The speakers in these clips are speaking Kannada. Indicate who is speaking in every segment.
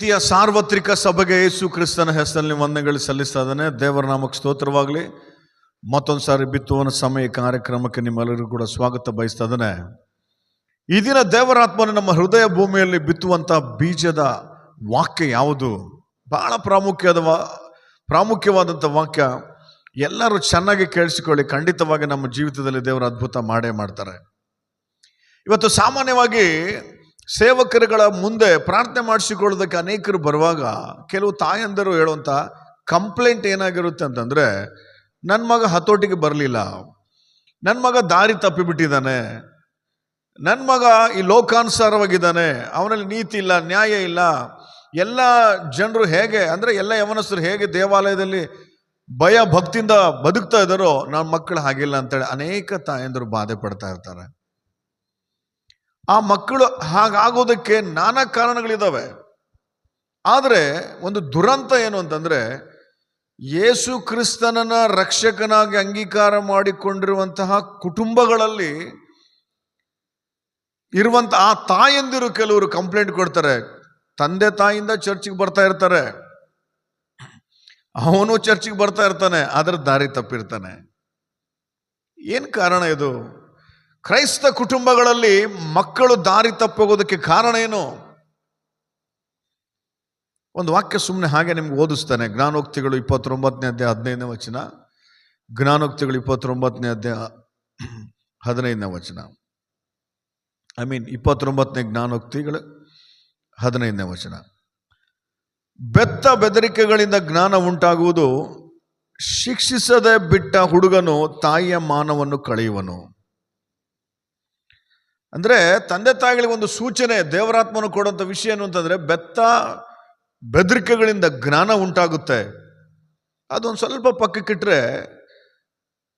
Speaker 1: ಪ್ರೀತಿಯ ಸಾರ್ವತ್ರಿಕ ಸಭೆಗೆ ಯೇಸು ಕ್ರಿಸ್ತನ ಹೆಸರಲ್ಲಿ ವಂದನೆಗಳು ಸಲ್ಲಿಸ್ತಾ ಇದ್ದಾನೆ. ದೇವರ ನಾಮಕ್ಕೆ ಸ್ತೋತ್ರವಾಗಲಿ. ಮತ್ತೊಂದು ಸಾರಿ ಬಿತ್ತುವನ ಸಮಯ ಕಾರ್ಯಕ್ರಮಕ್ಕೆ ನಿಮ್ಮೆಲ್ಲರಿಗೂ ಕೂಡ ಸ್ವಾಗತ ಬಯಸ್ತಾ ಇದ್ದಾನೆ. ಈ ದಿನ ದೇವರಾತ್ಮನ ನಮ್ಮ ಹೃದಯ ಭೂಮಿಯಲ್ಲಿ ಬಿತ್ತುವಂಥ ಬೀಜದ ವಾಕ್ಯ ಯಾವುದು? ಬಹಳ ಪ್ರಾಮುಖ್ಯದ ವಾ, ಪ್ರಾಮುಖ್ಯವಾದಂಥ ವಾಕ್ಯ. ಎಲ್ಲರೂ ಚೆನ್ನಾಗಿ ಕೇಳಿಸಿಕೊಳ್ಳಿ. ಖಂಡಿತವಾಗಿ ನಮ್ಮ ಜೀವಿತದಲ್ಲಿ ದೇವರ ಅದ್ಭುತ ಮಾಡೇ ಮಾಡ್ತಾರೆ. ಇವತ್ತು ಸಾಮಾನ್ಯವಾಗಿ ಸೇವಕರುಗಳ ಮುಂದೆ ಪ್ರಾರ್ಥನೆ ಮಾಡಿಸಿಕೊಳ್ಳೋದಕ್ಕೆ ಅನೇಕರು ಬರುವಾಗ ಕೆಲವು ತಾಯಂದರು ಹೇಳುವಂಥ ಕಂಪ್ಲೇಂಟ್ ಏನಾಗಿರುತ್ತೆ ಅಂತಂದರೆ ನನ್ನ ಮಗ ಹತೋಟಿಗೆ ಬರಲಿಲ್ಲ. ನನ್ನ ಮಗ ದಾರಿ ತಪ್ಪಿಬಿಟ್ಟಿದ್ದಾನೆ. ನನ್ನ ಮಗ ಈ ಲೋಕಾನುಸಾರವಾಗಿದ್ದಾನೆ. ಅವನಲ್ಲಿ ನೀತಿ ಇಲ್ಲ, ನ್ಯಾಯ ಇಲ್ಲ. ಎಲ್ಲ ಜನರು ಹೇಗೆ, ಅಂದರೆ ಎಲ್ಲ ಯವನಸ್ಥರು ಹೇಗೆ ದೇವಾಲಯದಲ್ಲಿ ಭಯ ಭಕ್ತಿಯಿಂದ ಬದುಕ್ತಾ ಇದ್ದಾರೋ ನನ್ನ ಮಕ್ಕಳು ಹಾಗಿಲ್ಲ ಅಂತೇಳಿ ಅನೇಕ ತಾಯಂದರು ಬಾಧೆ ಪಡ್ತಾ ಇರ್ತಾರೆ. ಆ ಮಕ್ಕಳು ಹಾಗಾಗೋದಕ್ಕೆ ನಾನಾ ಕಾರಣಗಳಿದ್ದಾವೆ ಆದರೆ ಒಂದು ದುರಂತ ಏನು ಅಂತಂದರೆ, ಯೇಸು ಕ್ರಿಸ್ತನನ್ನ ರಕ್ಷಕನಾಗಿ ಅಂಗೀಕಾರ ಮಾಡಿಕೊಂಡಿರುವಂತಹ ಕುಟುಂಬಗಳಲ್ಲಿ ಇರುವಂಥ ಆ ತಾಯಂದಿರು ಕೆಲವರು ಕಂಪ್ಲೇಂಟ್ ಕೊಡ್ತಾರೆ. ತಂದೆ ತಾಯಿಂದ ಚರ್ಚಿಗೆ ಬರ್ತಾ ಇರ್ತಾರೆ. ಅವನು ಚರ್ಚಿಗೆ ಬರ್ತಾ ಇರ್ತಾನೆ, ಆದರೆ ದಾರಿ ತಪ್ಪಿರ್ತಾನೆ. ಏನು ಕಾರಣ ಇದು? ಕ್ರೈಸ್ತ ಕುಟುಂಬಗಳಲ್ಲಿ ಮಕ್ಕಳು ದಾರಿ ತಪ್ಪೋಗೋದಕ್ಕೆ ಕಾರಣ ಏನು? ಒಂದು ವಾಕ್ಯ ಸುಮ್ಮನೆ ಹಾಗೆ ನಿಮ್ಗೆ ಓದಿಸ್ತಾನೆ. ಜ್ಞಾನೋಕ್ತಿಗಳು ಇಪ್ಪತ್ತೊಂಬತ್ತನೇ ಅಧ್ಯಾಯ ಹದಿನೈದನೇ ವಚನ. ಜ್ಞಾನೋಕ್ತಿಗಳು ಇಪ್ಪತ್ತೊಂಬತ್ತನೇ ಅಧ್ಯಾಯ ಹದಿನೈದನೇ ವಚನ. ಐ ಮೀನ್ ಇಪ್ಪತ್ತೊಂಬತ್ತನೇ ಜ್ಞಾನೋಕ್ತಿಗಳು ಹದಿನೈದನೇ ವಚನ. ಬೆತ್ತ ಬೆದರಿಕೆಗಳಿಂದ ಜ್ಞಾನ ಉಂಟಾಗುವುದು ಶಿಕ್ಷಿಸದೆ ಬಿಟ್ಟ ಹುಡುಗನು ತಾಯಿಯ ಮಾನವನ್ನು ಕಳೆಯುವನು. ಅಂದ್ರೆ ತಂದೆ ತಾಯಿಗಳಿಗೆ ಒಂದು ಸೂಚನೆ, ದೇವರಾತ್ಮನು ಕೊಡುವಂಥ ವಿಷಯ ಏನು ಅಂತಂದರೆ ಬೆತ್ತ ಬೆದರಿಕೆಗಳಿಂದ ಜ್ಞಾನ ಉಂಟಾಗುತ್ತೆ. ಅದೊಂದು ಸ್ವಲ್ಪ ಪಕ್ಕಕ್ಕಿಟ್ಟರೆ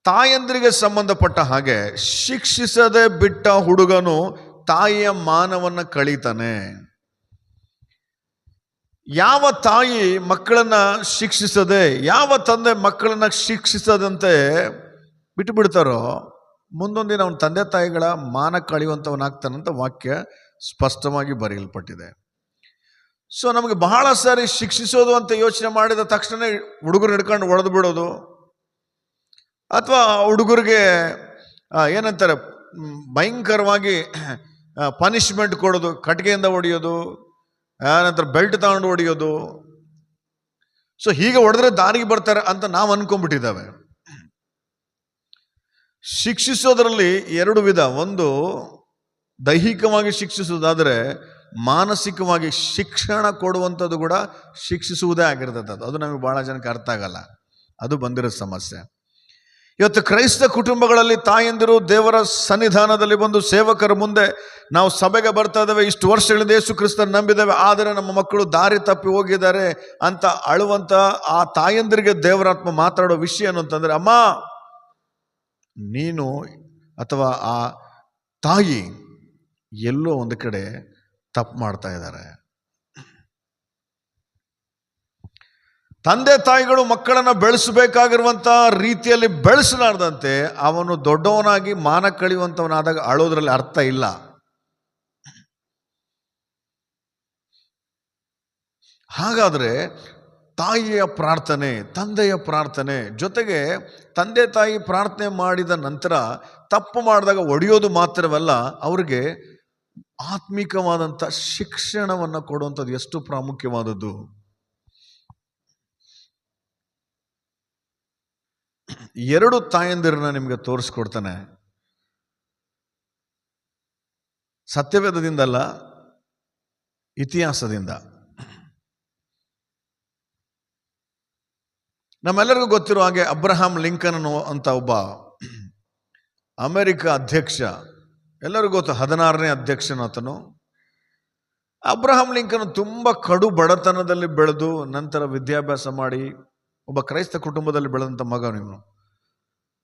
Speaker 1: ತಾಯಂದಿರಿಗೆ ಸಂಬಂಧಪಟ್ಟ ಹಾಗೆ ಶಿಕ್ಷಿಸದೆ ಬಿಟ್ಟ ಹುಡುಗನು ತಾಯಿಯ ಮಾನವನ್ನ ಕಳೀತಾನೆ. ಯಾವ ತಾಯಿ ಮಕ್ಕಳನ್ನ ಶಿಕ್ಷಿಸದೆ, ಯಾವ ತಂದೆ ಮಕ್ಕಳನ್ನ ಶಿಕ್ಷಿಸದಂತೆ ಬಿಟ್ಟು ಬಿಡ್ತಾರೋ ಮುಂದೊಂದಿನ ಅವನ ತಂದೆ ತಾಯಿಗಳ ಮಾನ ಕಳೆಯುವಂಥವನಾಗ್ತಾನಂತ ವಾಕ್ಯ ಸ್ಪಷ್ಟವಾಗಿ ಬರೆಯಲ್ಪಟ್ಟಿದೆ. ಸೊ ನಮಗೆ ಬಹಳ ಸಾರಿ ಶಿಕ್ಷಿಸೋದು ಅಂತ ಯೋಚನೆ ಮಾಡಿದ ತಕ್ಷಣ ಹುಡುಗರು ಹಿಡ್ಕೊಂಡು ಒಡೆದು ಬಿಡೋದು. ಅಥವಾ ಹುಡುಗರಿಗೆ ಏನಂತಾರೆ ಭಯಂಕರವಾಗಿ ಪನಿಷ್ಮೆಂಟ್ ಕೊಡೋದು, ಕಟ್ಟಿಗೆಯಿಂದ ಹೊಡೆಯೋದು ನಂತರ ಬೆಲ್ಟ್ ತಗೊಂಡು ಹೊಡೆಯೋದು. ಸೊ ಹೀಗೆ ಹೊಡೆದ್ರೆ ದಾರಿಗೆ ಬರ್ತಾರೆ ಅಂತ ನಾವು ಅನ್ಕೊಂಡ್ಬಿಟ್ಟಿದ್ದಾವೆ. ಶಿಕ್ಷಿಸೋದ್ರಲ್ಲಿ ಎರಡು ವಿಧ. ಒಂದು ದೈಹಿಕವಾಗಿ ಶಿಕ್ಷಿಸುವುದಾದರೆ ಮಾನಸಿಕವಾಗಿ ಶಿಕ್ಷಣ ಕೊಡುವಂಥದ್ದು ಕೂಡ ಶಿಕ್ಷಿಸುವುದೇ ಆಗಿರ್ತದೆ ಅದು ಅದು ನಮಗೆ ಬಹಳ ಜನಕ್ಕೆ ಅರ್ಥ ಆಗಲ್ಲ. ಅದು ಬಂದಿರೋ ಸಮಸ್ಯೆ. ಇವತ್ತು ಕ್ರೈಸ್ತ ಕುಟುಂಬಗಳಲ್ಲಿ ತಾಯಂದಿರು ದೇವರ ಸನ್ನಿಧಾನದಲ್ಲಿ ಬಂದು ಸೇವಕರ ಮುಂದೆ ನಾವು ಸಭೆಗೆ ಬರ್ತಾ ಇದ್ದೇವೆ. ಇಷ್ಟು ವರ್ಷಗಳಿಂದ ಯೇಸು ಕ್ರಿಸ್ತನ ನಂಬಿದ್ದೇವೆ. ಆದರೆ ನಮ್ಮ ಮಕ್ಕಳು ದಾರಿ ತಪ್ಪಿ ಹೋಗಿದ್ದಾರೆ ಅಂತ ಅಳುವಂತ ಆ ತಾಯಂದಿರಿಗೆ ದೇವರಾತ್ಮ ಮಾತಾಡೋ ವಿಷಯ ಏನು ಅಂತಂದ್ರೆ, ಅಮ್ಮ ನೀನು ಅಥವಾ ಆ ತಾಯಿ ಎಲ್ಲೋ ಒಂದು ಕಡೆ ತಪ್ಪು ಮಾಡ್ತಾ ಇದ್ದಾರೆ. ತಂದೆ ತಾಯಿಗಳು ಮಕ್ಕಳನ್ನ ಬೆಳೆಸಬೇಕಾಗಿರುವಂಥ ರೀತಿಯಲ್ಲಿ ಬೆಳೆಸಲಾರ್ದಂತೆ ಅವನು ದೊಡ್ಡವನಾಗಿ ಮಾನ ಕಳೆಯುವಂಥವನಾದಾಗ ಅಳೋದ್ರಲ್ಲಿ ಅರ್ಥ ಇಲ್ಲ. ಹಾಗಾದ್ರೆ ತಾಯಿಯ ಪ್ರಾರ್ಥನೆ, ತಂದೆಯ ಪ್ರಾರ್ಥನೆ ಜೊತೆಗೆ ತಂದೆ ತಾಯಿ ಪ್ರಾರ್ಥನೆ ಮಾಡಿದ ನಂತರ ತಪ್ಪು ಮಾಡಿದಾಗ ಒಡೆಯೋದು ಮಾತ್ರವಲ್ಲ, ಅವ್ರಿಗೆ ಆತ್ಮಿಕವಾದಂಥ ಶಿಕ್ಷಣವನ್ನು ಕೊಡುವಂಥದ್ದು ಎಷ್ಟು ಪ್ರಾಮುಖ್ಯವಾದದ್ದು. ಎರಡು ತಾಯಂದಿರನ್ನ ನಿಮಗೆ ತೋರಿಸ್ಕೊಡ್ತಾನೆ. ಸತ್ಯವೇದದಿಂದಲ್ಲ ಇತಿಹಾಸದಿಂದ. ನಮ್ಮೆಲ್ಲರಿಗೂ ಗೊತ್ತಿರೋ ಹಾಗೆ ಅಬ್ರಹಾಂ ಲಿಂಕನ್ ಅಂತ ಒಬ್ಬ ಅಮೆರಿಕ ಅಧ್ಯಕ್ಷ, ಎಲ್ಲರಿಗೂ ಗೊತ್ತು ಹದಿನಾರನೇ ಅಧ್ಯಕ್ಷನಾತನು. ಅಬ್ರಹಾಂ ಲಿಂಕನ್ ತುಂಬ ಕಡು ಬಡತನದಲ್ಲಿ ಬೆಳೆದು ನಂತರ ವಿದ್ಯಾಭ್ಯಾಸ ಮಾಡಿ ಒಬ್ಬ ಕ್ರೈಸ್ತ ಕುಟುಂಬದಲ್ಲಿ ಬೆಳೆದಂಥ ಮಗ ನೀವು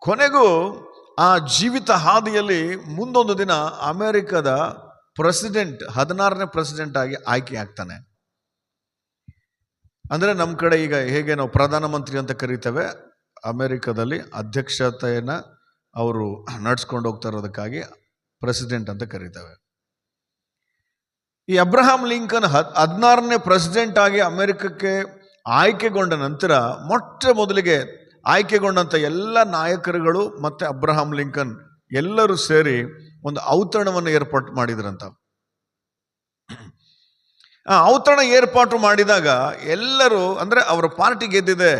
Speaker 1: ಕೊನೆಗೂ ಆ ಜೀವಿತ ಹಾದಿಯಲ್ಲಿ ಮುಂದೊಂದು ದಿನ ಅಮೆರಿಕದ ಪ್ರೆಸಿಡೆಂಟ್, ಹದಿನಾರನೇ ಪ್ರೆಸಿಡೆಂಟ್ ಆಗಿ ಆಯ್ಕೆ ಆಗ್ತಾನೆ. ಅಂದರೆ ನಮ್ಮ ಕಡೆ ಈಗ ಹೇಗೆ ನಾವು ಪ್ರಧಾನಮಂತ್ರಿ ಅಂತ ಕರಿತೇವೆ, ಅಮೆರಿಕದಲ್ಲಿ ಅಧ್ಯಕ್ಷತೆಯನ್ನು ಅವರು ನಡೆಸ್ಕೊಂಡು ಹೋಗ್ತಾ ಇರೋದಕ್ಕಾಗಿ ಪ್ರೆಸಿಡೆಂಟ್ ಅಂತ ಕರಿತೇವೆ. ಈ ಅಬ್ರಹಾಂ ಲಿಂಕನ್ ಹದ್, ಹದಿನಾರನೇ ಪ್ರೆಸಿಡೆಂಟ್ ಆಗಿ ಅಮೆರಿಕಕ್ಕೆ ಆಯ್ಕೆಗೊಂಡ ನಂತರ ಮೊಟ್ಟ ಮೊದಲಿಗೆ ಆಯ್ಕೆಗೊಂಡಂಥ ಎಲ್ಲ ನಾಯಕರುಗಳು ಮತ್ತು ಅಬ್ರಹಾಂ ಲಿಂಕನ್ ಎಲ್ಲರೂ ಸೇರಿ ಒಂದು ಔತಣವನ್ನು ಏರ್ಪಾಟ್ ಮಾಡಿದ್ರಂತ. ಔತಣ ಏರ್ಪಾಟು ಮಾಡಿದಾಗ ಎಲ್ಲರೂ, ಅಂದರೆ ಅವರ ಪಾರ್ಟಿ ಗೆದ್ದಿದೆ.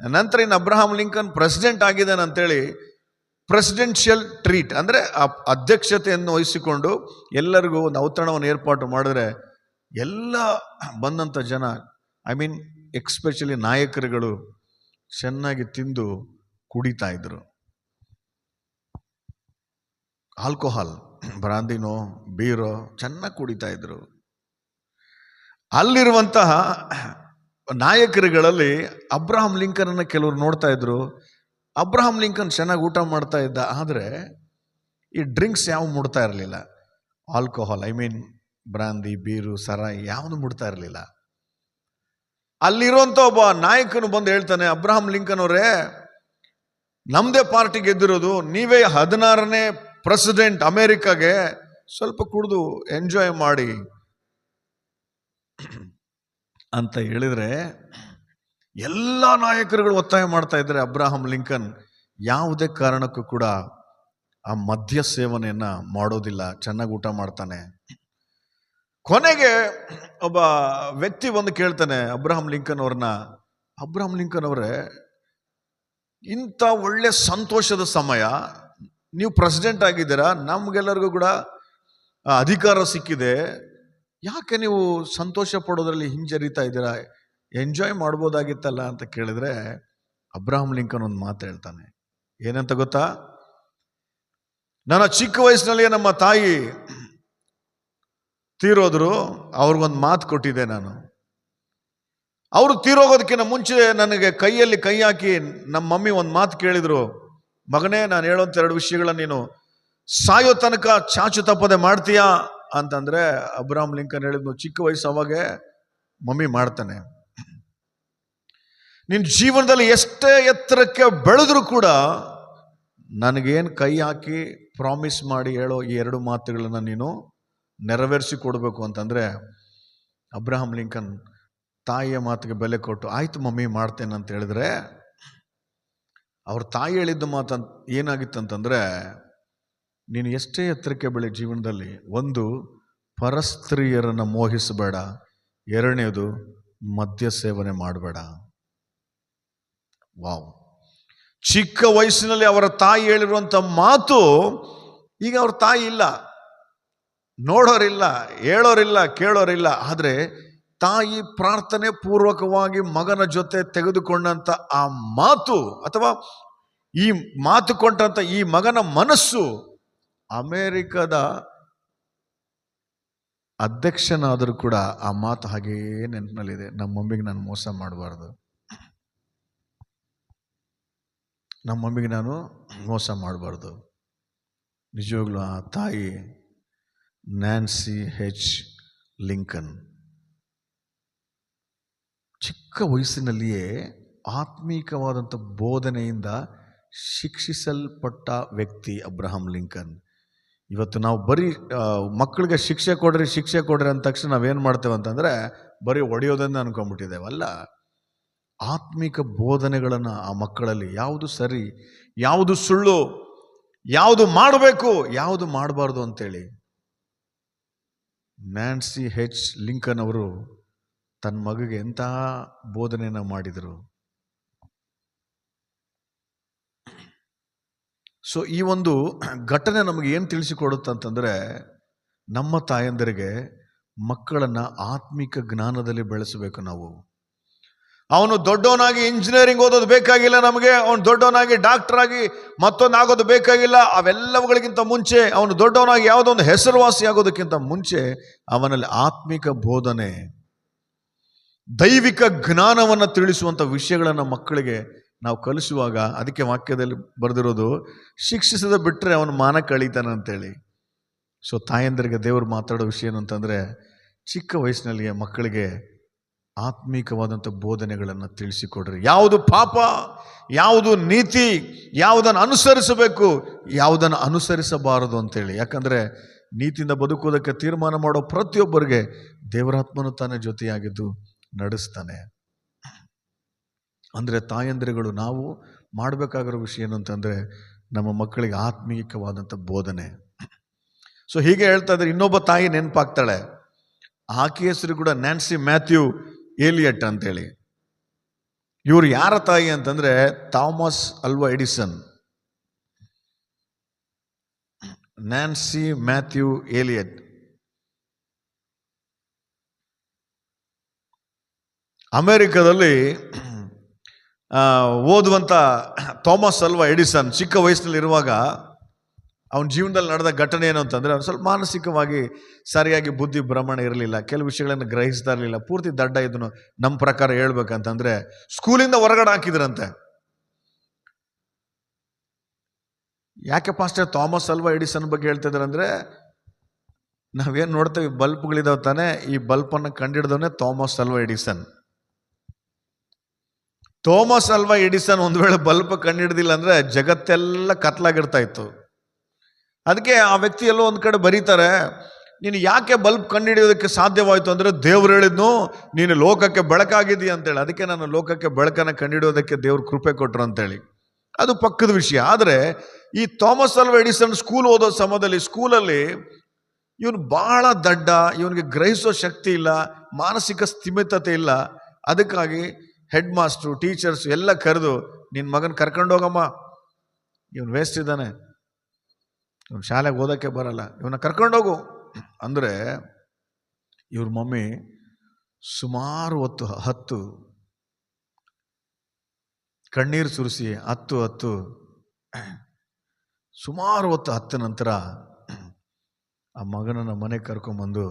Speaker 1: ನಂತರ ಇನ್ನು ಅಬ್ರಹಾಂ ಲಿಂಕನ್ ಪ್ರೆಸಿಡೆಂಟ್ ಆಗಿದ್ದಾನೆ ಅಂತೇಳಿ ಪ್ರೆಸಿಡೆನ್ಷಿಯಲ್ ಟ್ರೀಟ್, ಅಂದರೆ ಅಧ್ಯಕ್ಷತೆಯನ್ನು ವಹಿಸಿಕೊಂಡು ಎಲ್ಲರಿಗೂ ಒಂದು ಔತಣವನ್ನು ಏರ್ಪಾಟು ಮಾಡಿದ್ರೆ ಎಲ್ಲ ಬಂದಂಥ ಜನ ಐ ಮೀನ್ ಎಕ್ಸ್ಪೆಷಲಿ ನಾಯಕರುಗಳು ಚೆನ್ನಾಗಿ ತಿಂದು ಕುಡಿತಾ ಇದ್ರು. ಆಲ್ಕೋಹಾಲ್ ಬ್ರಾಂದಿನೋ ಬೀರೋ ಚೆನ್ನಾಗಿ ಕುಡಿತಾ ಇದ್ರು. ಅಲ್ಲಿರುವಂತಹ ನಾಯಕರುಗಳಲ್ಲಿ ಅಬ್ರಹಾಂ ಲಿಂಕನನ್ನು ಕೆಲವರು ನೋಡ್ತಾ ಇದ್ರು. ಅಬ್ರಹಾಂ ಲಿಂಕನ್ ಚೆನ್ನಾಗಿ ಊಟ ಮಾಡ್ತಾ ಇದ್ದ. ಆದರೆ ಈ ಡ್ರಿಂಕ್ಸ್ ಯಾವ ಮುಡ್ತಾ ಇರಲಿಲ್ಲ. Alcohol, I mean brandy, beer, ಸರಾಯಿ ಯಾವುದು ಮುಡ್ತಾ ಇರಲಿಲ್ಲ. ಅಲ್ಲಿರುವಂಥ ಒಬ್ಬ ನಾಯಕನು ಬಂದು ಹೇಳ್ತಾನೆ, ಅಬ್ರಹಾಂ ಲಿಂಕನ್ ಅವರೇ ನಮ್ಮದೇ ಪಾರ್ಟಿ ಗೆದ್ದಿರೋದು. ನೀವೇ ಹದಿನಾರನೇ ಪ್ರೆಸಿಡೆಂಟ್ ಅಮೇರಿಕಾಗೆ ಸ್ವಲ್ಪ ಕುಡಿದು ಎಂಜಾಯ್ ಮಾಡಿ. ಅಂತ ಹೇಳಿದ್ರೆ, ಎಲ್ಲ ನಾಯಕರುಗಳು ಒತ್ತಾಯ ಮಾಡ್ತಾ ಇದ್ದಾರೆ ಅಬ್ರಾಹಂ ಲಿಂಕನ್ ಯಾವುದೇ ಕಾರಣಕ್ಕೂ ಕೂಡ ಆ ಮದ್ಯ ಸೇವನೆಯನ್ನು ಮಾಡೋದಿಲ್ಲ, ಚೆನ್ನಾಗಿ ಊಟ ಮಾಡ್ತಾನೆ. ಕೊನೆಗೆ ಒಬ್ಬ ವ್ಯಕ್ತಿ ಬಂದು ಕೇಳ್ತಾನೆ ಅಬ್ರಹಾಂ ಲಿಂಕನ್ ಅವ್ರನ್ನ, ಅಬ್ರಹಾಂ ಲಿಂಕನ್ ಅವರೇ, ಇಂಥ ಒಳ್ಳೆ ಸಂತೋಷದ ಸಮಯ, ನೀವು ಪ್ರೆಸಿಡೆಂಟ್ ಆಗಿದ್ದೀರಾ, ನಮಗೆಲ್ಲರಿಗೂ ಕೂಡ ಅಧಿಕಾರ ಸಿಕ್ಕಿದೆ ಯಾಕೆ ನೀವು ಸಂತೋಷ ಪಡೋದ್ರಲ್ಲಿ ಹಿಂಜರಿತಾ ಇದ್ದೀರಾ? ಎಂಜಾಯ್ ಮಾಡ್ಬೋದಾಗಿತ್ತಲ್ಲ ಅಂತ ಕೇಳಿದ್ರೆ ಅಬ್ರಾಹಂ ಲಿಂಕನ್ ಒಂದು ಮಾತು ಹೇಳ್ತಾನೆ. ಏನಂತ ಗೊತ್ತಾ? ನನ್ನ ಚಿಕ್ಕ ವಯಸ್ಸಿನಲ್ಲಿಯೇ ನಮ್ಮ ತಾಯಿ ತೀರೋದ್ರು, ಅವ್ರಿಗೊಂದು ಮಾತು ಕೊಟ್ಟಿದ್ದೆ ನಾನು. ಅವರು ತೀರೋಗೋದಕ್ಕಿಂತ ಮುಂಚೆ ನನಗೆ ಕೈಯಲ್ಲಿ ಕೈ ಹಾಕಿ ನಮ್ಮ ಮಮ್ಮಿ ಒಂದು ಮಾತು ಕೇಳಿದ್ರು. ಮಗನೇ, ನಾನು ಹೇಳೋಂಥ ಎರಡು ವಿಷಯಗಳನ್ನ ನೀನು ಸಾಯೋ ತನಕ ಚಾಚು ತಪ್ಪದೆ ಮಾಡ್ತೀಯಾ? ಅಂತಂದ್ರೆ ಅಬ್ರಾಮ್ ಲಿಂಕನ್ ಹೇಳಿದ್ನು ಚಿಕ್ಕ ವಯಸ್ಸು ಅವಾಗೆ ಮಮ್ಮಿ ಮಾಡ್ತಾನೆ. ನಿನ್ನ ಜೀವನದಲ್ಲಿ ಎಷ್ಟೇ ಎತ್ತರಕ್ಕೆ ಬೆಳೆದ್ರೂ ಕೂಡ ನನಗೇನು ಕೈ ಹಾಕಿ ಪ್ರಾಮಿಸ್ ಮಾಡಿ ಹೇಳೋ ಈ ಎರಡು ಮಾತುಗಳನ್ನು ನೀನು ನೆರವೇರಿಸಿ ಕೊಡಬೇಕು ಅಂತಂದರೆ ಅಬ್ರಹಾಂ ಲಿಂಕನ್ ತಾಯಿಯ ಮಾತಿಗೆ ಬೆಲೆ ಕೊಟ್ಟು, ಆಯ್ತು ಮಮ್ಮಿ, ಮಾಡ್ತೇನೆ ಅಂತ ಹೇಳಿದ್ರೆ, ಅವ್ರ ತಾಯಿ ಹೇಳಿದ್ದ ಮಾತಂತ ಏನಾಗಿತ್ತಂತಂದ್ರೆ ನೀನು ಎಷ್ಟೇ ಎತ್ತರಕ್ಕೆ ಬೆಳೆ ಜೀವನದಲ್ಲಿ, ಒಂದು ಪರಸ್ತ್ರೀಯರನ್ನು ಮೋಹಿಸಬೇಡ, ಎರಡನೇದು ಮದ್ಯ ಸೇವನೆ ಮಾಡಬೇಡ. ವಾವ್. ಚಿಕ್ಕ ವಯಸ್ಸಿನಲ್ಲಿ ಅವರ ತಾಯಿ ಹೇಳಿರುವಂಥ ಮಾತು ಈಗ ಅವ್ರ ತಾಯಿ ಇಲ್ಲ. ನೋಡೋರಿಲ್ಲ, ಹೇಳೋರಿಲ್ಲ, ಕೇಳೋರಿಲ್ಲ. ಆದರೆ ತಾಯಿ ಪ್ರಾರ್ಥನೆ ಪೂರ್ವಕವಾಗಿ ಮಗನ ಜೊತೆ ತೆಗೆದುಕೊಂಡಂಥ ಆ ಮಾತು, ಅಥವಾ ಈ ಮಾತು ಕೊಟ್ಟಂಥ ಈ ಮಗನ ಮನಸ್ಸು ಅಮೇರಿಕದ ಅಧ್ಯಕ್ಷನಾದರೂ ಕೂಡ ಆ ಮಾತು ಹಾಗೇ ನೆನಪಿನಲ್ಲಿದೆ. ನಮ್ಮ ಮಮ್ಮಿಗೆ ನಾನು ಮೋಸ ಮಾಡಬಾರ್ದು. ನಮ್ಮ ಮಮ್ಮಿಗೆ ನಾನು ಮೋಸ ಮಾಡಬಾರ್ದು. ನಿಜವಾಗ್ಲೂ ಆ ತಾಯಿ ನ್ಯಾನ್ಸಿ ಹೆಚ್ ಲಿಂಕನ್ ಚಿಕ್ಕ ವಯಸ್ಸಿನಲ್ಲಿಯೇ ಆತ್ಮೀಕವಾದಂಥ ಬೋಧನೆಯಿಂದ ಶಿಕ್ಷಿಸಲ್ಪಟ್ಟ ವ್ಯಕ್ತಿ ಅಬ್ರಹಾಂ ಲಿಂಕನ್. ಇವತ್ತು ನಾವು ಬರೀ ಮಕ್ಕಳಿಗೆ ಶಿಕ್ಷೆ ಕೊಡ್ರಿ ಶಿಕ್ಷೆ ಕೊಡ್ರಿ ಅಂದ ತಕ್ಷಣ ನಾವೇನು ಮಾಡ್ತೇವೆ ಅಂತಂದರೆ ಬರೀ ಒಡೆಯೋದನ್ನು ಅನ್ಕೊಂಡ್ಬಿಟ್ಟಿದ್ದೇವಲ್ಲ ಆತ್ಮಿಕ ಬೋಧನೆಗಳನ್ನು ಆ ಮಕ್ಕಳಲ್ಲಿ ಯಾವುದು ಸರಿ, ಯಾವುದು ಸುಳ್ಳು, ಯಾವುದು ಮಾಡಬೇಕು, ಯಾವುದು ಮಾಡಬಾರ್ದು ಅಂತೇಳಿ ನ್ಯಾನ್ಸಿ ಹೆಚ್ ಲಿಂಕನ್ ಅವರು ತನ್ನ ಮಗುಗೆ ಎಂತಹ ಬೋಧನೆಯನ್ನು ಮಾಡಿದರು? ಸೊ ಈ ಒಂದು ಘಟನೆ ನಮಗೆ ಏನು ತಿಳಿಸಿಕೊಡುತ್ತೆ ಅಂತಂದರೆ ನಮ್ಮ ತಾಯಂದರಿಗೆ ಮಕ್ಕಳನ್ನು ಆತ್ಮಿಕ ಜ್ಞಾನದಲ್ಲಿ ಬೆಳೆಸಬೇಕು ನಾವು. ಅವನು ದೊಡ್ಡವನಾಗಿ ಇಂಜಿನಿಯರಿಂಗ್ ಓದೋದು ಬೇಕಾಗಿಲ್ಲ ನಮಗೆ, ಅವನು ದೊಡ್ಡವನಾಗಿ ಡಾಕ್ಟರ್ ಆಗಿ ಮತ್ತೊಂದು ಆಗೋದು ಬೇಕಾಗಿಲ್ಲ, ಅವೆಲ್ಲವುಗಳಿಗಿಂತ ಮುಂಚೆ, ಅವನು ದೊಡ್ಡವನಾಗಿ ಯಾವುದೋ ಒಂದು ಹೆಸರುವಾಸಿ ಆಗೋದಕ್ಕಿಂತ ಮುಂಚೆ ಅವನಲ್ಲಿ ಆತ್ಮಿಕ ಬೋಧನೆ, ದೈವಿಕ ಜ್ಞಾನವನ್ನು ತಿಳಿಸುವಂಥ ವಿಷಯಗಳನ್ನು ಮಕ್ಕಳಿಗೆ ನಾವು ಕಲಿಸುವಾಗ ಅದಕ್ಕೆ ವಾಕ್ಯದಲ್ಲಿ ಬರೆದಿರೋದು, ಶಿಕ್ಷಿಸದ ಬಿಟ್ಟರೆ ಅವನು ಮಾನ ಕಳೀತಾನೆ ಅಂತೇಳಿ. ಸೊ ತಾಯಂದರಿಗೆ ದೇವರು ಮಾತಾಡೋ ವಿಷಯ ಏನು ಅಂತಂದರೆ, ಚಿಕ್ಕ ವಯಸ್ಸಿನಲ್ಲಿಯೇ ಮಕ್ಕಳಿಗೆ ಆತ್ಮೀಕವಾದಂಥ ಬೋಧನೆಗಳನ್ನು ತಿಳಿಸಿಕೊಡ್ರಿ. ಯಾವುದು ಪಾಪ, ಯಾವುದು ನೀತಿ, ಯಾವುದನ್ನು ಅನುಸರಿಸಬೇಕು, ಯಾವುದನ್ನು ಅನುಸರಿಸಬಾರದು ಅಂತೇಳಿ. ಯಾಕಂದರೆ, ನೀತಿಯಿಂದ ಬದುಕುವುದಕ್ಕೆ ತೀರ್ಮಾನ ಮಾಡೋ ಪ್ರತಿಯೊಬ್ಬರಿಗೆ ದೇವರಾತ್ಮನು ತಾನೇ ಜೊತೆಯಾಗಿದ್ದು ನಡೆಸ್ತಾನೆ. ಅಂದರೆ ತಾಯಂದಿರುಗಳು, ನಾವು ಮಾಡಬೇಕಾಗಿರೋ ವಿಷಯ ಏನು ಅಂತಂದರೆ ನಮ್ಮ ಮಕ್ಕಳಿಗೆ ಆತ್ಮೀಯವಾದಂಥ ಬೋಧನೆ. ಸೊ ಹೀಗೆ ಹೇಳ್ತಾ ಇದ್ರೆ ಇನ್ನೊಬ್ಬ ತಾಯಿ ನೆನಪಾಗ್ತಾಳೆ. ಆಕೆ ಹೆಸರು ಕೂಡ ನ್ಯಾನ್ಸಿ ಮ್ಯಾಥ್ಯೂ ಏಲಿಯಟ್ ಅಂತೇಳಿ. ಇವರು ಯಾರ ತಾಯಿ ಅಂತಂದರೆ Thomas Alva Edison. Nancy Matthew Elliot. ಅಮೆರಿಕದಲ್ಲಿ ಓದುವಂಥ ಥಾಮಸ್ ಅಲ್ವಾ ಎಡಿಸನ್ ಚಿಕ್ಕ ವಯಸ್ಸಿನಲ್ಲಿರುವಾಗ ಅವನ ಜೀವನದಲ್ಲಿ ನಡೆದ ಘಟನೆ ಏನು ಅಂತಂದರೆ ಅವ್ನು ಸ್ವಲ್ಪ ಮಾನಸಿಕವಾಗಿ ಸರಿಯಾಗಿ ಬುದ್ಧಿ ಭ್ರಮಣ ಇರಲಿಲ್ಲ ಕೆಲವು ವಿಷಯಗಳನ್ನು ಗ್ರಹಿಸ್ತಾ ಇರಲಿಲ್ಲ, ಪೂರ್ತಿ ದಡ್ಡ ಇದನ್ನು ನಮ್ಮ ಪ್ರಕಾರ ಹೇಳ್ಬೇಕಂತಂದರೆ ಸ್ಕೂಲಿಂದ ಹೊರಗಡೆ ಹಾಕಿದ್ರಂತೆ. ಯಾಕೆ ಪಾಸ್ಟರ್ ಥಾಮಸ್ ಅಲ್ವಾ ಎಡಿಸನ್ ಬಗ್ಗೆ ಹೇಳ್ತಿದ್ದಾರೆ ಅಂದರೆ ನಾವೇನು ನೋಡ್ತೇವೆ ಬಲ್ಬ್ಗಳಿದಾವೆ ತಾನೇ, ಈ ಬಲ್ಪನ್ನು ಕಂಡಿಡ್ದವನೇ Thomas Alva Edison. Thomas Alva Edison ಒಂದು ವೇಳೆ ಬಲ್ಬ್ ಕಂಡಿಡ್ದಿಲ್ಲ ಅಂದ್ರೆ ಜಗತ್ತೆಲ್ಲ ಕತ್ಲಾಗಿರ್ತಾ ಇತ್ತು. ಅದಕ್ಕೆ ಆ ವ್ಯಕ್ತಿ ಎಲ್ಲೋ ಒಂದು ಕಡೆ ಬರೀತಾರೆ, ನೀನು ಯಾಕೆ ಬಲ್ಬ್ ಕಂಡುಹಿಡಿಯೋದಕ್ಕೆ ಸಾಧ್ಯವಾಯಿತು ಅಂದರೆ ದೇವ್ರು ಹೇಳಿದ್ನು, ನೀನು ಲೋಕಕ್ಕೆ ಬೆಳಕಾಗಿದೀಯ ಅಂತೇಳಿ. ಅದಕ್ಕೆ ನಾನು ಲೋಕಕ್ಕೆ ಬೆಳಕನ್ನು ಕಂಡುಹಿಡಿಯೋದಕ್ಕೆ ದೇವ್ರು ಕೃಪೆ ಕೊಟ್ಟರು ಅಂತೇಳಿ. ಅದು ಪಕ್ಕದ ವಿಷಯ. ಆದರೆ ಈ ಥಾಮಸ್ ಅಲ್ವಾ ಎಡಿಸನ್ ಸ್ಕೂಲ್ ಓದೋ ಸಮಯದಲ್ಲಿ, ಸ್ಕೂಲಲ್ಲಿ ಇವನು ಬಹಳ ದಡ್ಡ, ಇವನಿಗೆ ಗ್ರಹಿಸೋ ಶಕ್ತಿ ಇಲ್ಲ, ಮಾನಸಿಕ ಸ್ಥಿಮಿತತೆ ಇಲ್ಲ. ಅದಕ್ಕಾಗಿ ಹೆಡ್ ಮಾಸ್ಟ್ರು ಟೀಚರ್ಸ್ ಎಲ್ಲ ಕರೆದು ನಿನ್ನ ಮಗನ ಕರ್ಕೊಂಡು ಹೋಗಮ್ಮ. ಇವನು ವೇಸ್ಟ್ ಇದ್ದಾನೆ. ಇವನು ಶಾಲೆಗೆ ಓದೋಕ್ಕೆ ಬರಲ್ಲ. ಇವನ ಕರ್ಕೊಂಡೋಗು ಅಂದರೆ, ಇವ್ರ ಮಮ್ಮಿ ಸುಮಾರು ಹೊತ್ತು, ಹತ್ತು ಕಣ್ಣೀರು ಸುರಿಸಿ ಹತ್ತು ಹತ್ತು ಸುಮಾರು ಹೊತ್ತು ಹತ್ತು ನಂತರ ಆ ಮಗನನ್ನು ಮನೆಗೆ ಕರ್ಕೊಂಬಂದು,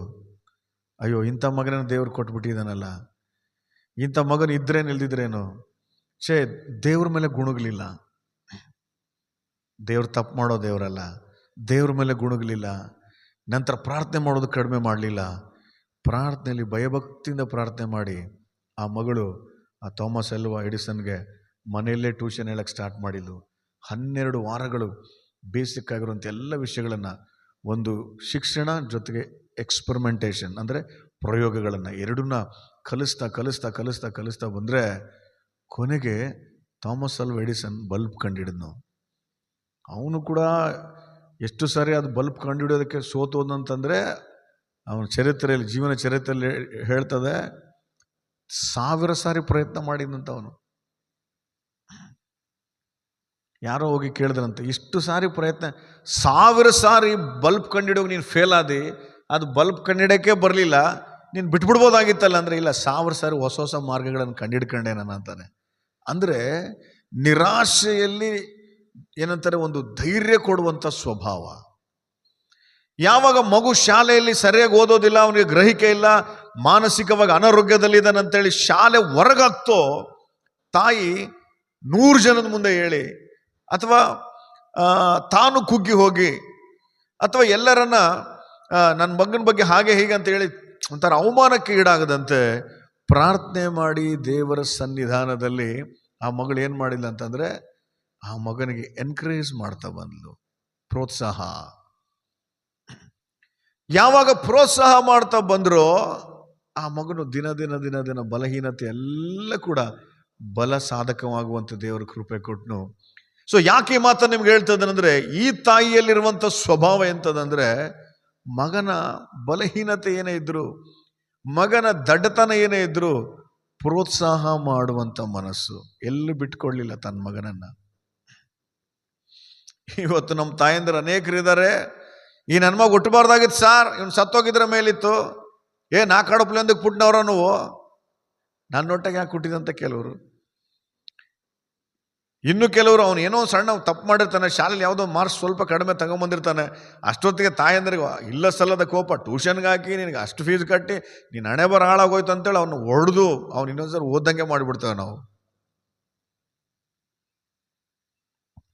Speaker 1: ಅಯ್ಯೋ, ಇಂಥ ಮಗನನ್ನು ದೇವ್ರು ಕೊಟ್ಬಿಟ್ಟಿದ್ದಾನಲ್ಲ ಇಂಥ ಮಗನ ಇದ್ರೇನು ಇಲ್ದಿದ್ರೇನು ಛೇ, ದೇವ್ರ ಮೇಲೆ ಗುಣಗಲಿಲ್ಲ. ದೇವ್ರು ತಪ್ಪು ಮಾಡೋ ದೇವರಲ್ಲ. ದೇವ್ರ ಮೇಲೆ ಗುಣಗಲಿಲ್ಲ. ನಂತರ ಪ್ರಾರ್ಥನೆ ಮಾಡೋದು ಕಡಿಮೆ ಮಾಡಲಿಲ್ಲ. ಪ್ರಾರ್ಥನೆಯಲ್ಲಿ ಭಯಭಕ್ತಿಯಿಂದ ಪ್ರಾರ್ಥನೆ ಮಾಡಿ ಆ ಮಗಳು, ಆ ಥಾಮಸ್ ಎಲ್ವಾ ಎಡಿಸನ್ಗೆ ಮನೆಯಲ್ಲೇ ಟ್ಯೂಷನ್ ಹೇಳಕ್ಕೆ ಸ್ಟಾರ್ಟ್ ಮಾಡಿದ್ಲು ಹನ್ನೆರಡು ವಾರಗಳು ಬೇಸಿಕ್ ಆಗಿರುವಂಥ ಎಲ್ಲ ವಿಷಯಗಳನ್ನು ಒಂದು ಶಿಕ್ಷಣ ಜೊತೆಗೆ ಎಕ್ಸ್ಪರಿಮೆಂಟೇಷನ್ ಅಂದರೆ ಪ್ರಯೋಗಗಳನ್ನು ಎರಡನ್ನ ಕಲಿಸ್ತಾ ಕಲಿಸ್ತಾ ಕಲಿಸ್ತಾ ಕಲಿಸ್ತಾ ಬಂದರೆ ಕೊನೆಗೆ ಥಾಮಸ್ ಅಲ್ವ ಎಡಿಸನ್ ಬಲ್ಬ್ ಕಂಡಿಡಿದ್ನು. ಅವನು ಕೂಡ ಎಷ್ಟು ಸಾರಿ ಅದು ಬಲ್ಬ್ ಕಂಡುಹಿಡಿಯೋದಕ್ಕೆ ಸೋತೋದಂತಂದರೆ ಅವನ ಚರಿತ್ರೆಯಲ್ಲಿ, ಜೀವನ ಚರಿತ್ರೆಯಲ್ಲಿ ಹೇಳ್ತದೆ, ಸಾವಿರ ಸಾರಿ ಪ್ರಯತ್ನ ಮಾಡಿದಂತ ಅವನು. ಯಾರೋ ಹೋಗಿ ಕೇಳಿದ್ರಂತೆ, ಇಷ್ಟು ಸಾರಿ ಪ್ರಯತ್ನ, ಸಾವಿರ ಸಾರಿ ಬಲ್ಬ್ ಕಂಡಿಡೋಗಿ ನೀನು ಫೇಲ್ ಆದಿ, ಅದು ಬಲ್ಬ್ ಕಂಡಿಡೋಕ್ಕೆ ಬರಲಿಲ್ಲ ನೀನು ಬಿಟ್ಬಿಡ್ಬೋದಾಗಿತ್ತಲ್ಲ ಅಂದರೆ, ಇಲ್ಲ, ಸಾವಿರ ಸಾರಿ ಹೊಸ ಹೊಸ ಮಾರ್ಗಗಳನ್ನು ಕಂಡಿಡ್ಕೊಂಡೆ ನಾನು ಅಂತಾನೆ. ಅಂದರೆ, ನಿರಾಶೆಯಲ್ಲಿ ಏನಂತಾರೆ, ಒಂದು ಧೈರ್ಯ ಕೊಡುವಂಥ ಸ್ವಭಾವ. ಯಾವಾಗ ಮಗು ಶಾಲೆಯಲ್ಲಿ ಸರಿಯಾಗಿ ಓದೋದಿಲ್ಲ, ಅವನಿಗೆ ಗ್ರಹಿಕೆ ಇಲ್ಲ, ಮಾನಸಿಕವಾಗಿ ಅನಾರೋಗ್ಯದಲ್ಲಿದ್ದಾನಂತೇಳಿ ಶಾಲೆ ಹೊರಗಾಗ್ತೋ, ತಾಯಿ ನೂರು ಜನದ ಮುಂದೆ ಹೇಳಿ, ಅಥವಾ ತಾನು ಕುಗ್ಗಿ ಹೋಗಿ, ಅಥವಾ ಎಲ್ಲರನ್ನ ನನ್ನ ಮಗನ ಬಗ್ಗೆ ಹಾಗೆ ಹೀಗೆ ಅಂತ ಹೇಳಿ ಒಂಥರ ಅವಮಾನಕ್ಕೆ ಈಡಾಗದಂತೆ ಪ್ರಾರ್ಥನೆ ಮಾಡಿ ದೇವರ ಸನ್ನಿಧಾನದಲ್ಲಿ ಆ ಮಗಳು ಏನು ಮಾಡಿಲ್ಲ ಅಂತಂದರೆ ಆ ಮಗನಿಗೆ ಎನ್ಕರೇಜ್ ಮಾಡ್ತಾ ಬಂದ್ಲು. ಪ್ರೋತ್ಸಾಹ. ಯಾವಾಗ ಪ್ರೋತ್ಸಾಹ ಮಾಡ್ತಾ ಬಂದರೂ ಆ ಮಗನು ದಿನ ದಿನ ದಿನ ದಿನ ಬಲಹೀನತೆ ಎಲ್ಲ ಕೂಡ ಬಲ ಸಾಧಕವಾಗುವಂಥ ದೇವರ ಕೃಪೆ ಕೊಟ್ಟನು ಸೊ ಯಾಕೆ ಈ ಮಾತನ್ನು ನಿಮ್ಗೆ ಹೇಳ್ತದನಂದ್ರೆ ಈ ತಾಯಿಯಲ್ಲಿರುವಂಥ ಸ್ವಭಾವ ಎಂತದಂದ್ರೆ ಮಗನ ಬಲಹೀನತೆ ಏನೇ ಇದ್ರು, ಮಗನ ದಡ್ಡತನ ಏನೇ ಇದ್ರು ಪ್ರೋತ್ಸಾಹ ಮಾಡುವಂಥ ಮನಸ್ಸು. ಎಲ್ಲೂ ಬಿಟ್ಕೊಡ್ಲಿಲ್ಲ ತನ್ನ ಮಗನನ್ನ. ಇವತ್ತು ನಮ್ಮ ತಾಯಂದಿರು ಅನೇಕರಿದ್ದಾರೆ. ಈ ನನ್ನ ಮಗ ಹುಟ್ಟಬಾರ್ದಾಗಿತ್ತು ಸಾರ್, ಇವ್ನು ಸತ್ತೋಗಿದ್ರ ಮೇಲಿತ್ತು. ಏ, ನಾ ಕಡಪಲೆ ಅಂದಕ್ಕೆ ಪುಟ್ನವ್ರ ನೀವು. ನನ್ನೊಟ್ಟಿಗೆ ಯಾಕೆ ಹುಟ್ಟಿದಂತ ಕೆಲವರು ಇನ್ನು ಕೆಲವರು ಅವನು ಏನೋ ಸಣ್ಣ ತಪ್ಪು ಮಾಡಿರ್ತಾನೆ ಶಾಲೆಯಲ್ಲಿ ಯಾವುದೋ ಮಾರ್ಕ್ಸ್ ಸ್ವಲ್ಪ ಕಡಿಮೆ ತಗೊಂಬಂದಿರ್ತಾನೆ. ಅಷ್ಟೊತ್ತಿಗೆ ತಾಯಂದ್ರಿಗೆ ಇಲ್ಲ ಸಲ್ಲದ ಕೋಪ ಟ್ಯೂಷನ್ಗೆ ಹಾಕಿ, ನಿನಗೆ ಅಷ್ಟು ಫೀಸ್ ಕಟ್ಟಿ, ನೀನು ಹಣೆ ಬರ ಹಾಳಾಗೋಯ್ತು ಅಂತೇಳಿ ಅವನು ಹೊಡೆದು ಅವ್ನು ಇನ್ನೊಂದ್ಸರಿ ಓದಂಗೆ ಮಾಡಿಬಿಡ್ತೇವೆ ನಾವು.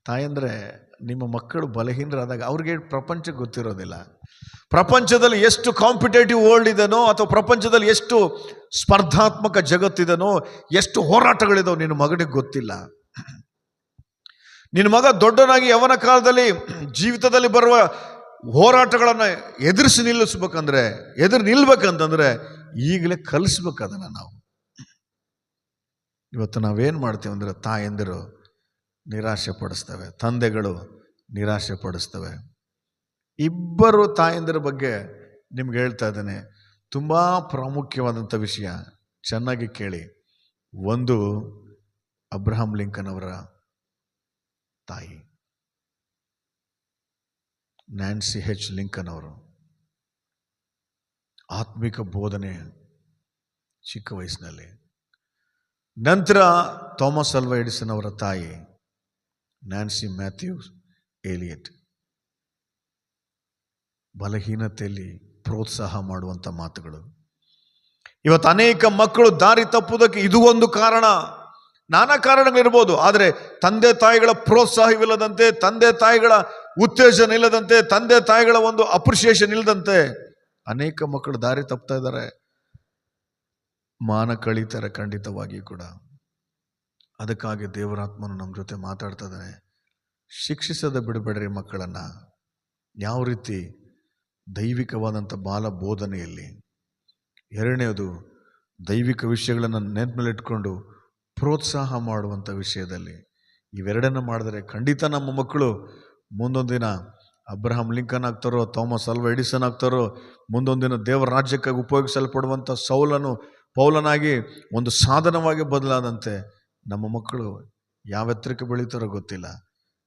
Speaker 1: ತಾಯಂದ್ರೆ, ನಿಮ್ಮ ಮಕ್ಕಳು ಬಲಹೀನರಾದಾಗ ಅವ್ರಿಗೆ ಪ್ರಪಂಚಕ್ಕೆ ಗೊತ್ತಿರೋದಿಲ್ಲ. ಪ್ರಪಂಚದಲ್ಲಿ ಎಷ್ಟು ಕಾಂಪಿಟೇಟಿವ್ ವರ್ಲ್ಡ್ ಇದೆನೋ, ಅಥವಾ ಪ್ರಪಂಚದಲ್ಲಿ ಎಷ್ಟು ಸ್ಪರ್ಧಾತ್ಮಕ ಜಗತ್ತಿದನೋ, ಎಷ್ಟು ಹೋರಾಟಗಳಿದಾವೆ ನಿನ್ನ ಮಗನಿಗೆ ಗೊತ್ತಿಲ್ಲ. ನಿನ್ನ ಮಗ ದೊಡ್ಡನಾಗಿ ಯವನ ಕಾಲದಲ್ಲಿ ಜೀವಿತದಲ್ಲಿ ಬರುವ ಹೋರಾಟಗಳನ್ನು ಎದುರಿಸಿ ನಿಲ್ಲಿಸ್ಬೇಕಂದ್ರೆ, ಎದುರು ನಿಲ್ಬೇಕಂತಂದ್ರೆ ಈಗಲೇ ಕಲಿಸ್ಬೇಕು ಅದನ್ನು ನಾವು. ಇವತ್ತು ನಾವೇನು ಮಾಡ್ತೀವಿ ಅಂದರೆ ತಾಯಂದಿರು ನಿರಾಶೆ ಪಡಿಸ್ತವೆ, ತಂದೆಗಳು ನಿರಾಶೆ ಪಡಿಸ್ತವೆ. ಇಬ್ಬರು ತಾಯಂದಿರ ಬಗ್ಗೆ ನಿಮ್ಗೆ ಹೇಳ್ತಾ ಇದ್ದೇನೆ, ತುಂಬ ಪ್ರಾಮುಖ್ಯವಾದಂಥ ವಿಷಯ, ಚೆನ್ನಾಗಿ ಕೇಳಿ. ಒಂದು, ಅಬ್ರಹಾಂ ಲಿಂಕನ್ ಅವರ ತಾಯಿ. ನ್ಯಾನ್ಸಿ ಹೆಚ್ ಲಿಂಕನ್ ಅವರು. ಆತ್ಮಿಕ ಬೋಧನೆ ಚಿಕ್ಕ ವಯಸ್ಸಿನಲ್ಲಿ. ನಂತರ ಥಾಮಸ್ ಅಲ್ವ ಎಡಿಸನ್ ಅವರ ತಾಯಿ, ನ್ಯಾನ್ಸಿ ಮ್ಯಾಥ್ಯೂಸ್ ಏಲಿಯಟ್. ಬಲಹೀನತೆಯಲ್ಲಿ ಪ್ರೋತ್ಸಾಹ ಮಾಡುವಂಥ ಮಾತುಗಳು. ಇವತ್ತು ಅನೇಕ ಮಕ್ಕಳು ದಾರಿ ತಪ್ಪುವುದಕ್ಕೆ ಇದು ಒಂದು ಕಾರಣ. ನಾನಾ ಕಾರಣಗಳಿರ್ಬೋದು, ಆದರೆ ತಂದೆ ತಾಯಿಗಳ ಪ್ರೋತ್ಸಾಹವಿಲ್ಲದಂತೆ, ತಂದೆ ತಾಯಿಗಳ ಉತ್ತೇಜನ ಇಲ್ಲದಂತೆ, ತಂದೆ ತಾಯಿಗಳ ಒಂದು ಅಪ್ರಿಷಿಯೇಷನ್ ಇಲ್ಲದಂತೆ ಅನೇಕ ಮಕ್ಕಳು ದಾರಿ ತಪ್ತಾ ಇದ್ದಾರೆ. ಮಾನ ಕಳೀತಾರೆ ಖಂಡಿತವಾಗಿಯೂ ಕೂಡ. ಅದಕ್ಕಾಗಿ ದೇವರಾತ್ಮನು ನಮ್ಮ ಜೊತೆ ಮಾತಾಡ್ತಾ ಇದ್ದಾನೆ. ಶಿಕ್ಷಿಸದ ಬಿಡಬೇಡ್ರಿ ಮಕ್ಕಳನ್ನು. ಯಾವ ರೀತಿ ದೈವಿಕವಾದಂಥ ಬಾಲ ಬೋಧನೆಯಲ್ಲಿ ಎರಡನೇದು ದೈವಿಕ ವಿಷಯಗಳನ್ನು ನೆನಪಿನಲ್ಲಿಟ್ಕೊಂಡು ಪ್ರೋತ್ಸಾಹ ಮಾಡುವಂಥ ವಿಷಯದಲ್ಲಿ ಇವೆರಡನ್ನು ಮಾಡಿದರೆ ಖಂಡಿತ ನಮ್ಮ ಮಕ್ಕಳು ಮುಂದೊಂದು ದಿನ ಅಬ್ರಹಾಂ ಲಿಂಕನ್ ಆಗ್ತಾರೋ, ಥಾಮಸ್ ಅಲ್ವಾ ಎಡಿಸನ್ ಆಗ್ತಾರೋ, ಮುಂದೊಂದು ದಿನ ದೇವರ ರಾಜ್ಯಕ್ಕಾಗಿ ಉಪಯೋಗಿಸಲ್ಪಡುವಂಥ ಸೌಲನು ಪೌಲನಾಗಿ ಒಂದು ಸಾಧನವಾಗಿ ಬದಲಾದಂತೆ ನಮ್ಮ ಮಕ್ಕಳು ಯಾವ ಎತ್ತರಕ್ಕೆ ಬೆಳೀತಾರೋ ಗೊತ್ತಿಲ್ಲ.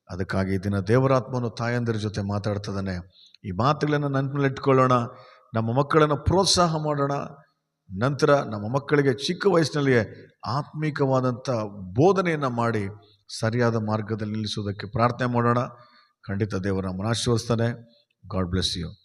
Speaker 1: ಅದಕ್ಕಾಗಿ ದಿನ ದೇವರಾತ್ಮನು ತಾಯಂದಿರ ಜೊತೆ ಮಾತಾಡ್ತದಾನೆ ಈ ಮಾತುಗಳನ್ನು ನೆನಪಿನಲ್ಲಿ ಇಟ್ಕೊಳ್ಳೋಣ ನಮ್ಮ ಮಕ್ಕಳನ್ನು ಪ್ರೋತ್ಸಾಹ ಮಾಡೋಣ. ನಂತರ ನಮ್ಮ ಮಕ್ಕಳಿಗೆ ಚಿಕ್ಕ ವಯಸ್ಸಿನಲ್ಲಿಯೇ ಆತ್ಮೀಕವಾದಂಥ ಬೋಧನೆಯನ್ನು ಮಾಡಿ ಸರಿಯಾದ ಮಾರ್ಗದಲ್ಲಿ ನಿಲ್ಲಿಸುವುದಕ್ಕೆ ಪ್ರಾರ್ಥನೆ ಮಾಡೋಣ. ಖಂಡಿತ ದೇವರ ನಮ್ಮನ್ನು ಗಾಡ್ ಬ್ಲೆಸ್ ಯು